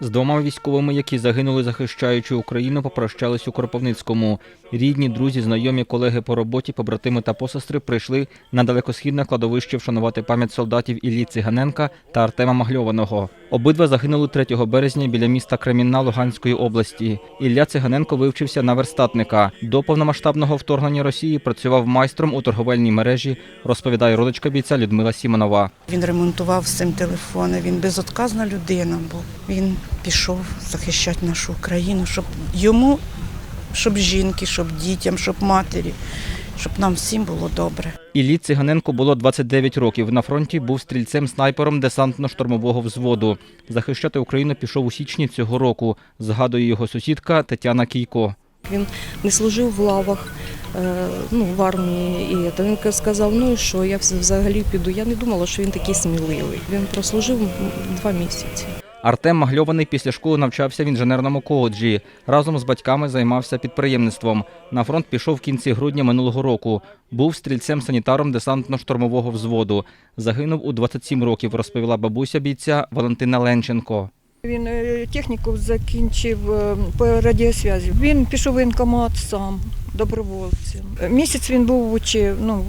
З двома військовими, які загинули, захищаючи Україну, попрощались у Кропивницькому. Рідні, друзі, знайомі, колеги по роботі, побратими та посестри прийшли на далекосхідне кладовище вшанувати пам'ять солдатів Іллі Циганенка та Артема Магльованого. Обидва загинули 3 березня біля міста Кремінна Луганської області. Ілля Циганенко вивчився на верстатника. До повномасштабного вторгнення Росії працював майстром у торговельній мережі, розповідає родичка бійця Людмила Сімонова. Він ремонтував цим телефони, він безотказна людина був. Він пішов захищати нашу Україну, щоб йому, щоб жінки, щоб дітям, щоб матері, щоб нам всім було добре. Іллі Циганенко було 29 років. На фронті був стрільцем-снайпером десантно-штурмового взводу. Захищати Україну пішов у січні цього року, згадує його сусідка Тетяна Кійко. Він не служив в лавах е, ну, в армії. І він сказав, ну і що, я взагалі піду. Я не думала, що він такий сміливий. Він прослужив два місяці. Артем Магльований після школи навчався в інженерному коледжі. Разом з батьками займався підприємництвом. На фронт пішов в кінці грудня минулого року. Був стрільцем-санітаром десантно-штурмового взводу. Загинув у 27 років, розповіла бабуся бійця Валентина Ленченко. Він е, техніку закінчив е, по радіосвязі. Він пішов в воєнкомат сам, добровольцем. Місяць він був учив, ну,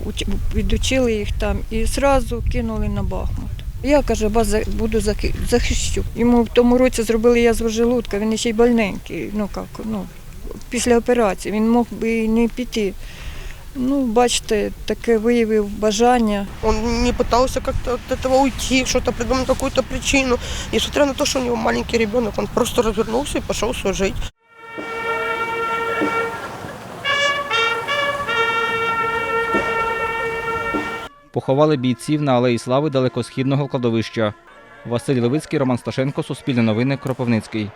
відучили їх там і одразу кинули на Бахмут. Я каже, вас буду захищу. Йому в тому році зробили язву желудка, він ще й больненький. Ну як, ну, після операції він мог би і не піти. Ну, бачите, таке виявив бажання. Он не пытался как-то от этого уйти, что-то придумать какую-то причину. Несмотря на то, что у него маленький ребенок, он просто развернулся и пошел служить. Поховали бійців на алеї слави далекосхідного кладовища. Василь Левицький, Роман Сташенко, Суспільне новини, Кропивницький.